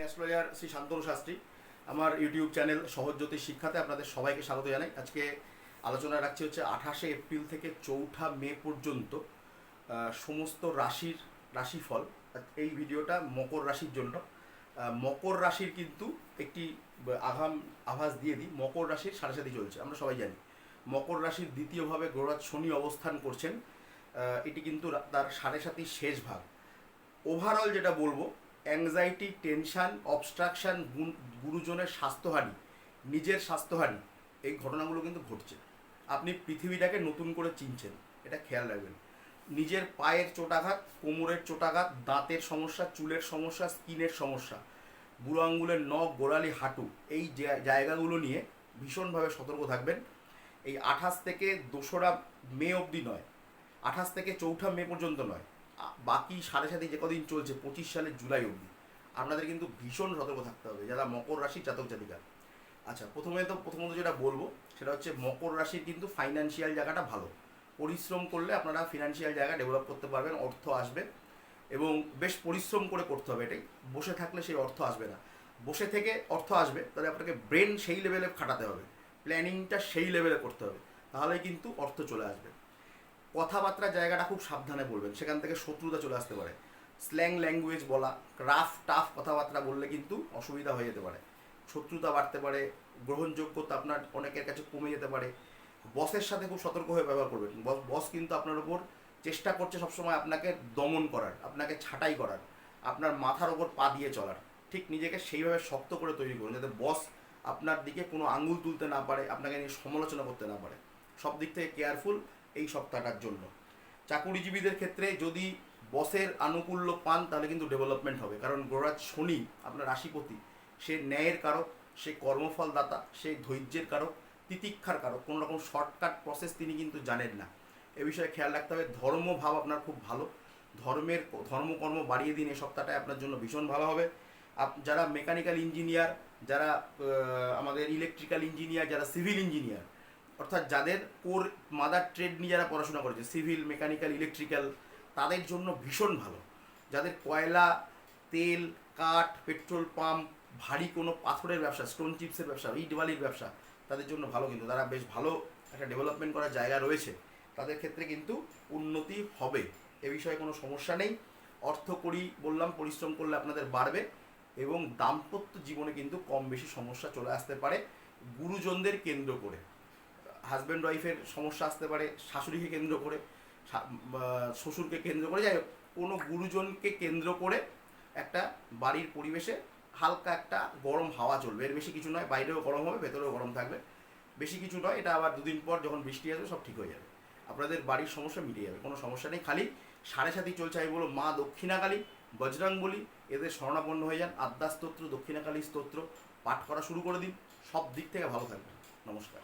Astrologer Shri Shantanu Shastri, আমার YouTube channel সহজ্যোতি শিক্ষাতে আপনাদের সবাইকে স্বাগত জানাই। আজকে আলোচনা রাখছি হচ্ছে আঠাশে এপ্রিল থেকে চৌঠা মে পর্যন্ত সমস্ত রাশির রাশিফল, এই ভিডিওটা মকর রাশির জন্য। মকর রাশির কিন্তু একটি আগাম, আভাস দিয়ে দিই, মকর রাশির সাড়ে সাথে চলছে, আমরা সবাই জানি। মকর রাশির দ্বিতীয়ভাবে গ্রহরাজ শনি অবস্থান করছেন এটি কিন্তু তার সাড়ে সাতির শেষ ভাগ। ওভারঅল যেটা বলব অ্যাংজাইটি টেনশান অবস্ট্রাকশান গুরুজনের স্বাস্থ্যহানি, নিজের স্বাস্থ্যহানি, এই ঘটনাগুলো কিন্তু ঘটছে। আপনি পৃথিবীটাকে নতুন করে চিনছেন, এটা খেয়াল রাখবেন। নিজের পায়ের চোটাঘাত, কোমরের চোটাঘাত, দাঁতের সমস্যা, চুলের সমস্যা, স্কিনের সমস্যা, বুড়ো আঙ্গুলের নখ, গোড়ালি, হাঁটু, এই জায়গাগুলো নিয়ে ভীষণভাবে সতর্ক থাকবেন। এই আঠাশ থেকে দোসরা মে অবধি নয়, আঠাশ থেকে চৌঠা মে পর্যন্ত নয় বাকি সাড়ে সাথে যে কদিন চলছে, পঁচিশ সালের জুলাই অবধি। আপনাদের কিন্তু ভীষণ সতর্ক থাকতে হবে, যারা মকর রাশির জাতক জাতিকা। আচ্ছা প্রথমে তো প্রথমত যেটা বলব, সেটা হচ্ছে মকর রাশির কিন্তু ফাইন্যান্সিয়াল জায়গাটা ভালো। পরিশ্রম করলে আপনারা ফিনান্সিয়াল জায়গা ডেভেলপ করতে পারবেন, অর্থ আসবে। এবং বেশ পরিশ্রম করে করতে হবে এটাই। বসে থাকলে সেই অর্থ আসবে না। বসে থেকে অর্থ আসবে, তাহলে আপনাকে ব্রেন সেই লেভেলে খাটাতে হবে। প্ল্যানিংটা সেই লেভেলে করতে হবে। তাহলে কিন্তু অর্থ চলে আসবে। কথাবার্তার জায়গাটা খুব সাবধানে বলবেন, সেখান থেকে শত্রুতা চলে আসতে পারে। স্ল্যাং ল্যাঙ্গুয়েজ বলা রাফ টাফ কথাবার্তা বললে কিন্তু অসুবিধা হয়ে যেতে পারে। শত্রুতা বাড়তে পারে, গ্রহণযোগ্যতা আপনার অনেকের কাছে কমে যেতে পারে। বসের সাথে খুব সতর্ক হয়ে ব্যবহার করবেন। বস- কিন্তু আপনার উপর চেষ্টা করছে সবসময় আপনাকে দমন করার, আপনাকে ছাঁটাই করার, আপনার মাথার ওপর পা দিয়ে চলার। ঠিক নিজেকে সেইভাবে শক্ত করে তৈরি করুন, যাতে বস আপনার দিকে কোনো আঙ্গুল তুলতে না পারে, আপনাকে নিয়ে সমালোচনা করতে না পারে। সব দিক থেকে কেয়ারফুল এই সপ্তাহটার জন্য। চাকুরিজীবীদের ক্ষেত্রে যদি বসের আনুকূল্য পান, তাহলে কিন্তু ডেভেলপমেন্ট হবে। কারণ গোরাজ শনি, আপনার রাশিপতি, সে ন্যায়ের কারক, সে কর্মফলদাতা, সে ধৈর্যের কারক, তিতিক্ষার কারক, কোনো রকম শর্টকাট প্রসেস তিনি কিন্তু জানেন না। এ বিষয়ে খেয়াল রাখতে হবে। ধর্মভাব আপনার খুব ভালো। ধর্মের ধর্মকর্ম বাড়িয়ে দিন এই সপ্তাহটায় আপনার জন্য ভীষণ ভালো হবে। আপ যারা মেকানিক্যাল ইঞ্জিনিয়ার যারা আমাদের ইলেকট্রিক্যাল ইঞ্জিনিয়ার যারা সিভিল ইঞ্জিনিয়ার অর্থাৎ যাদের কোর মাদার ট্রেড নিয়ে যারা পড়াশোনা করেছে সিভিল মেকানিক্যাল ইলেকট্রিক্যাল তাদের জন্য ভীষণ ভালো। যাদের কয়লা, তেল, কাঠ পেট্রোল পাম্প ভারী কোনো পাথরের ব্যবসা স্টোন চিপসের ব্যবসা, ইট ব্যবসা, তাদের জন্য ভালো কিন্তু। তারা বেশ ভালো একটা ডেভেলপমেন্ট করার জায়গা রয়েছে। তাদের ক্ষেত্রে কিন্তু উন্নতি হবে, এ বিষয়ে কোনো সমস্যা নেই। অর্থ করি বললাম, পরিশ্রম করলে আপনাদের বাড়বে এবং দাম্পত্য জীবনে কিন্তু কম বেশি সমস্যা চলে আসতে পারে গুরুজনদের কেন্দ্র করে। হাজব্যান্ড ওয়াইফের সমস্যা আসতে পারে, শাশুড়িকে কেন্দ্র করে শ্বশুরকে কেন্দ্র করে, যাই কোনো গুরুজনকে কেন্দ্র করে একটা বাড়ির পরিবেশে হালকা একটা গরম হাওয়া চলবে। এর বেশি কিছু নয়, বাইরেও গরম হবে, ভেতরেও গরম থাকবে। বেশি কিছু নয়, এটা আবার দুদিন পর যখন বৃষ্টি আসবে, সব ঠিক হয়ে যাবে। আপনাদের বাড়ির সমস্যা মিটে যাবে, কোনো সমস্যা নেই। খালি সাড়ে সাথী চলছে, আমি বলো মা দক্ষিণাকালী, বজরাং বলি, এদের শরণাপন্ন হয়ে যান। আদ্যা স্তোত্র, দক্ষিণাকালী স্তোত্র, পাঠ করা শুরু করে দিন। সব দিক থেকে ভালো থাকবেন। নমস্কার।